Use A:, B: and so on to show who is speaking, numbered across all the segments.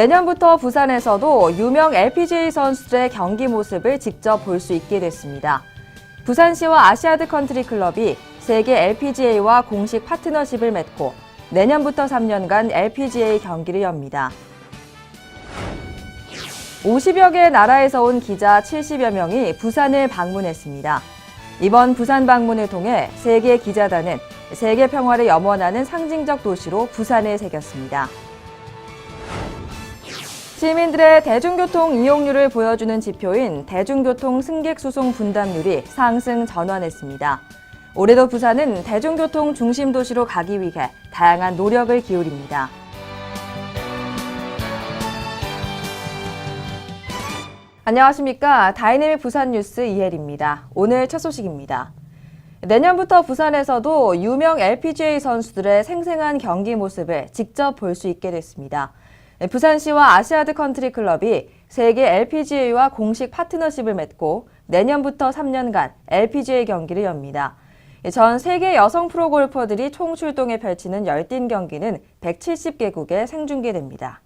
A: 내년부터 부산에서도 유명 LPGA 선수들의 경기 모습을 직접 볼 수 있게 됐습니다. 부산시와 아시아드 컨트리 클럽이 세계 LPGA와 공식 파트너십을 맺고 내년부터 3년간 LPGA 경기를 엽니다. 50여 개 나라에서 온 기자 70여 명이 부산을 방문했습니다. 이번 부산 방문을 통해 세계 기자단은 세계 평화를 염원하는 상징적 도시로 부산을 새겼습니다. 시민들의 대중교통 이용률을 보여주는 지표인 대중교통 승객 수송 분담률이 상승 전환했습니다. 올해도 부산은 대중교통 중심 도시로 가기 위해 다양한 노력을 기울입니다. 안녕하십니까. 다이내믹 부산 뉴스 이혜리입니다. 오늘 첫 소식입니다. 내년부터 부산에서도 유명 LPGA 선수들의 생생한 경기 모습을 직접 볼 수 있게 됐습니다. 부산시와 아시아드 컨트리 클럽이 세계 LPGA와 공식 파트너십을 맺고 내년부터 3년간 LPGA 경기를 엽니다. 전 세계 여성 프로 골퍼들이 총 출동해 펼치는 열띤 경기는 170개국에 생중계됩니다.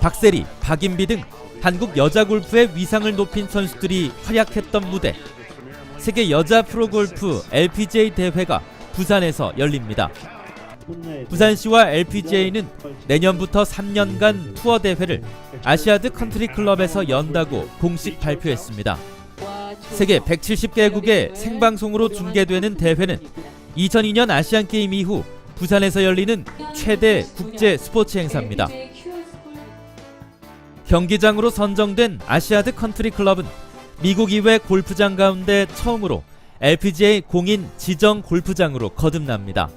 B: 박세리, 박인비 등 한국 여자 골프의 위상을 높인 선수들이 활약했던 무대. 세계 여자 프로골프 LPGA 대회가 부산에서 열립니다. 부산시와 LPGA는 내년부터 3년간 투어 대회를 아시아드 컨트리 클럽에서 연다고 공식 발표했습니다. 세계 170개국의 생방송으로 중계되는 대회는 2002년 아시안 게임 이후 부산에서 열리는 최대 국제 스포츠 행사입니다. 경기장으로 선정된 아시아드 컨트리 클럽은 미국 이외 골프장 가운데 처음으로 LPGA 공인 지정 골프장으로 거듭납니다.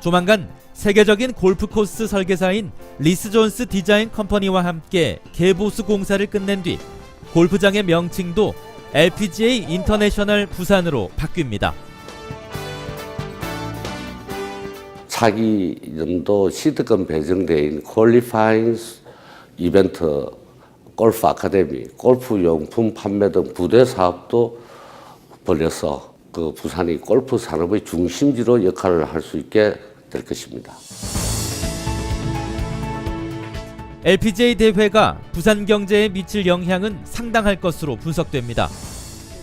B: 조만간 세계적인 골프 코스 설계사인 리스 존스 디자인 컴퍼니와 함께 개보수 공사를 끝낸 뒤 골프장의 명칭도 LPGA 인터내셔널 부산으로 바뀝니다.
C: 차기 연도 시드권 배정대인 퀄리파잉 이벤트 골프 아카데미, 골프 용품 판매 등 부대 사업도 벌여서 그 부산이 골프 산업의 중심지로 역할을 할 수 있게 될 것입니다.
B: LPGA 대회가 부산 경제에 미칠 영향은 상당할 것으로 분석됩니다.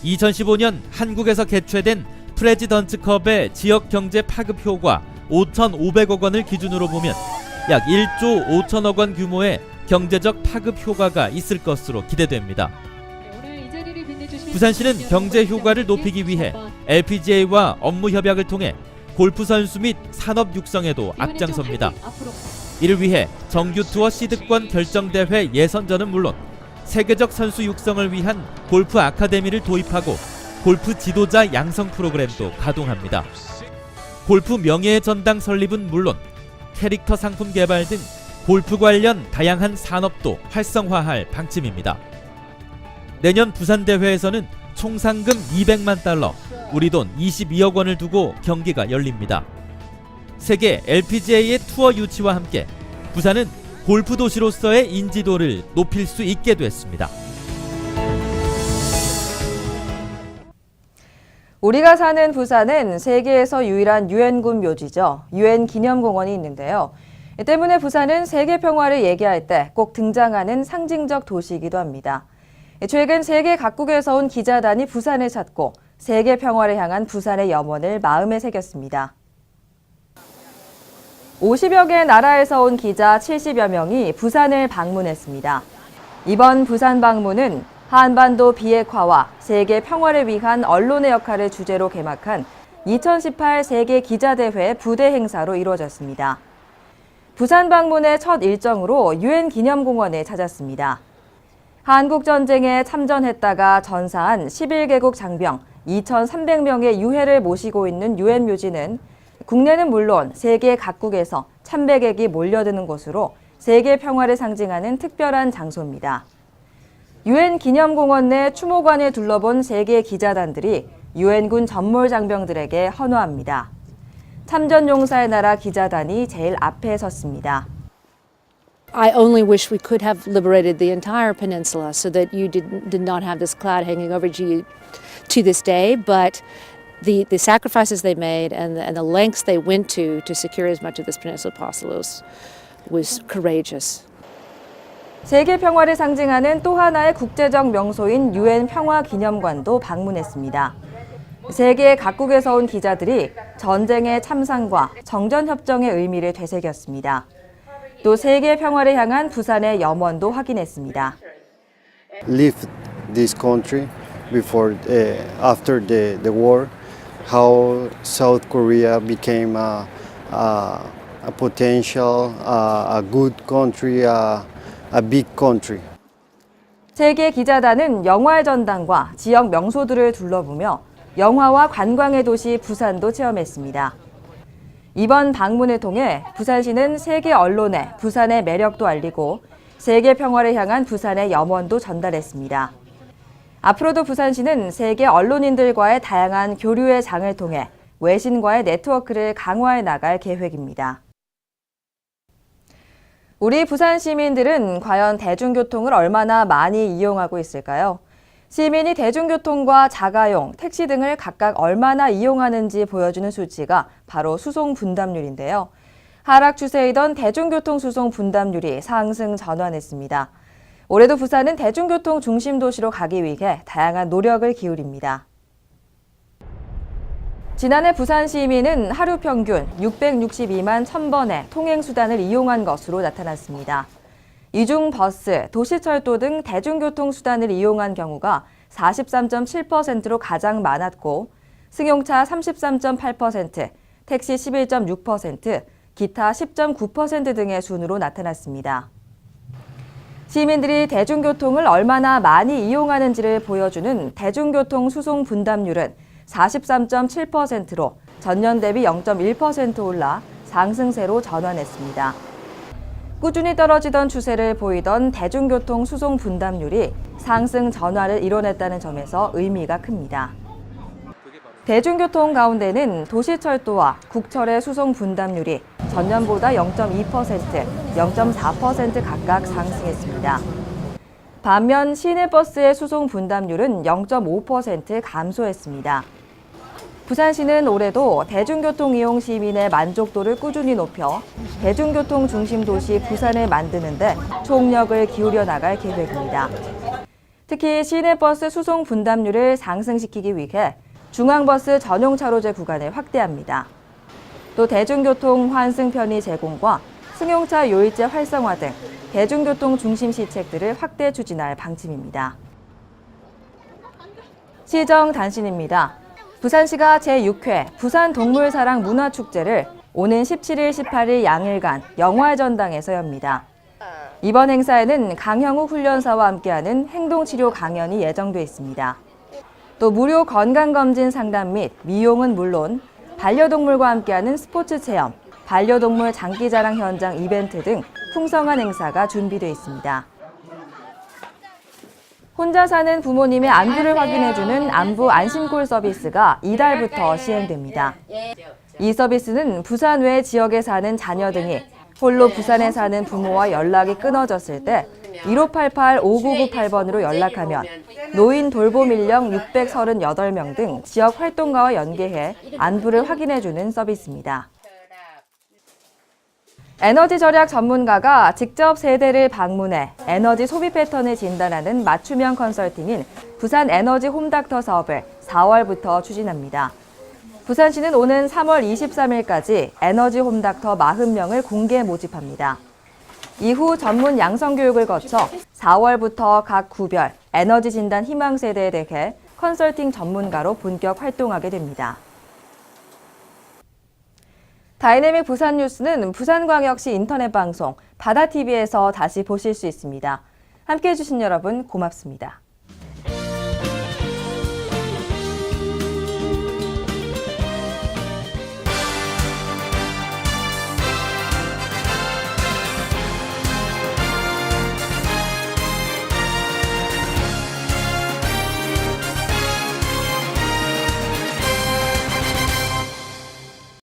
B: 2015년 한국에서 개최된 프레지던트컵의 지역 경제 파급 효과 5,500억 원을 기준으로 보면 약 1조 5천억 원 규모의 경제적 파급 효과가 있을 것으로 기대됩니다. 부산시는 경제 효과를 높이기 위해 LPGA와 업무 협약을 통해 골프 선수 및 산업 육성에도 앞장섭니다. 이를 위해 정규 투어 시드권 결정대회 예선전은 물론 세계적 선수 육성을 위한 골프 아카데미를 도입하고 골프 지도자 양성 프로그램도 가동합니다. 골프 명예의 전당 설립은 물론 캐릭터 상품 개발 등 골프 관련 다양한 산업도 활성화할 방침입니다. 내년 부산 대회에서는 총 상금 200만 달러, 우리 돈 22억 원을 두고 경기가 열립니다. 세계 LPGA의 투어 유치와 함께 부산은 골프 도시로서의 인지도를 높일 수 있게 됐습니다.
A: 우리가 사는 부산은 세계에서 유일한 유엔군 묘지죠. 유엔 기념공원이 있는데요. 이 때문에 부산은 세계 평화를 얘기할 때 꼭 등장하는 상징적 도시이기도 합니다. 최근 세계 각국에서 온 기자단이 부산을 찾고 세계 평화를 향한 부산의 염원을 마음에 새겼습니다. 50여 개 나라에서 온 기자 70여 명이 부산을 방문했습니다. 이번 부산 방문은 한반도 비핵화와 세계 평화를 위한 언론의 역할을 주제로 개막한 2018 세계 기자대회 부대 행사로 이루어졌습니다. 부산 방문의 첫 일정으로 유엔 기념공원에 찾았습니다. 한국 전쟁에 참전했다가 전사한 11개국 장병 2,300명의 유해를 모시고 있는 유엔 묘지는 국내는 물론 세계 각국에서 참배객이 몰려드는 곳으로 세계 평화를 상징하는 특별한 장소입니다. 유엔 기념공원 내 추모관을 둘러본 세계 기자단들이 유엔군 전몰 장병들에게 헌화합니다. 참전 용사의 나라 기자단이 제일 앞에 섰습니다.
D: I only wish we could have liberated the entire peninsula so that you did, did not have this cloud hanging over you to this day. But the, the sacrifices they made and the, and the lengths they went to to secure as much of this peninsula as possible was, was courageous.
A: 세계 평화를 상징하는 또 하나의 국제적 명소인 유엔 평화 기념관도 방문했습니다. 세계 각국에서 온 기자들이 전쟁의 참상과 정전 협정의 의미를 되새겼습니다. 또 세계 평화를 향한 부산의 염원도 확인했습니다.
E: left this country before uh, after the, the war how South Korea became a, a, a potential uh, a good country a, a big country
A: 세계 기자단은 영화의 전당과 지역 명소들을 둘러보며 영화와 관광의 도시 부산도 체험했습니다. 이번 방문을 통해 부산시는 세계 언론에 부산의 매력도 알리고 세계 평화를 향한 부산의 염원도 전달했습니다. 앞으로도 부산시는 세계 언론인들과의 다양한 교류의 장을 통해 외신과의 네트워크를 강화해 나갈 계획입니다. 우리 부산 시민들은 과연 대중교통을 얼마나 많이 이용하고 있을까요? 시민이 대중교통과 자가용, 택시 등을 각각 얼마나 이용하는지 보여주는 수치가 바로 수송 분담률인데요. 하락 추세이던 대중교통 수송 분담률이 상승 전환했습니다. 올해도 부산은 대중교통 중심 도시로 가기 위해 다양한 노력을 기울입니다. 지난해 부산 시민은 하루 평균 662만 1000번의 통행수단을 이용한 것으로 나타났습니다. 이중 버스, 도시철도 등 대중교통 수단을 이용한 경우가 43.7%로 가장 많았고 승용차 33.8%, 택시 11.6%, 기타 10.9% 등의 순으로 나타났습니다. 시민들이 대중교통을 얼마나 많이 이용하는지를 보여주는 대중교통 수송 분담률은 43.7%로 전년 대비 0.1% 올라 상승세로 전환했습니다. 꾸준히 떨어지던 추세를 보이던 대중교통 수송 분담률이 상승 전환을 이뤄냈다는 점에서 의미가 큽니다. 대중교통 가운데는 도시철도와 국철의 수송 분담률이 전년보다 0.2%, 0.4% 각각 상승했습니다. 반면 시내버스의 수송 분담률은 0.5% 감소했습니다. 부산시는 올해도 대중교통 이용 시민의 만족도를 꾸준히 높여 대중교통 중심 도시 부산을 만드는데 총력을 기울여 나갈 계획입니다. 특히 시내버스 수송 분담률을 상승시키기 위해 중앙버스 전용 차로제 구간을 확대합니다. 또 대중교통 환승 편의 제공과 승용차 요일제 활성화 등 대중교통 중심 시책들을 확대 추진할 방침입니다. 시정 단신입니다. 부산시가 제6회 부산 동물사랑 문화축제를 오는 17일, 18일 양일간 영화의 전당에서 엽니다. 이번 행사에는 강형우 훈련사와 함께하는 행동치료 강연이 예정돼 있습니다. 또 무료 건강검진 상담 및 미용은 물론 반려동물과 함께하는 스포츠 체험, 반려동물 장기자랑 현장 이벤트 등 풍성한 행사가 준비되어 있습니다. 혼자 사는 부모님의 안부를 확인해주는 안부 안심콜 서비스가 이달부터 시행됩니다. 이 서비스는 부산 외 지역에 사는 자녀 등이 홀로 부산에 사는 부모와 연락이 끊어졌을 때 1588-5998번으로 연락하면 노인 돌봄 인력 638명 등 지역 활동가와 연계해 안부를 확인해주는 서비스입니다. 에너지 절약 전문가가 직접 세대를 방문해 에너지 소비 패턴을 진단하는 맞춤형 컨설팅인 부산 에너지 홈닥터 사업을 4월부터 추진합니다. 부산시는 오는 3월 23일까지 에너지 홈닥터 40명을 공개 모집합니다. 이후 전문 양성 교육을 거쳐 4월부터 각 구별 에너지 진단 희망 세대에 대해 컨설팅 전문가로 본격 활동하게 됩니다. 다이내믹 부산 뉴스는 부산광역시 인터넷 방송 바다TV에서 다시 보실 수 있습니다. 함께 해주신 여러분 고맙습니다.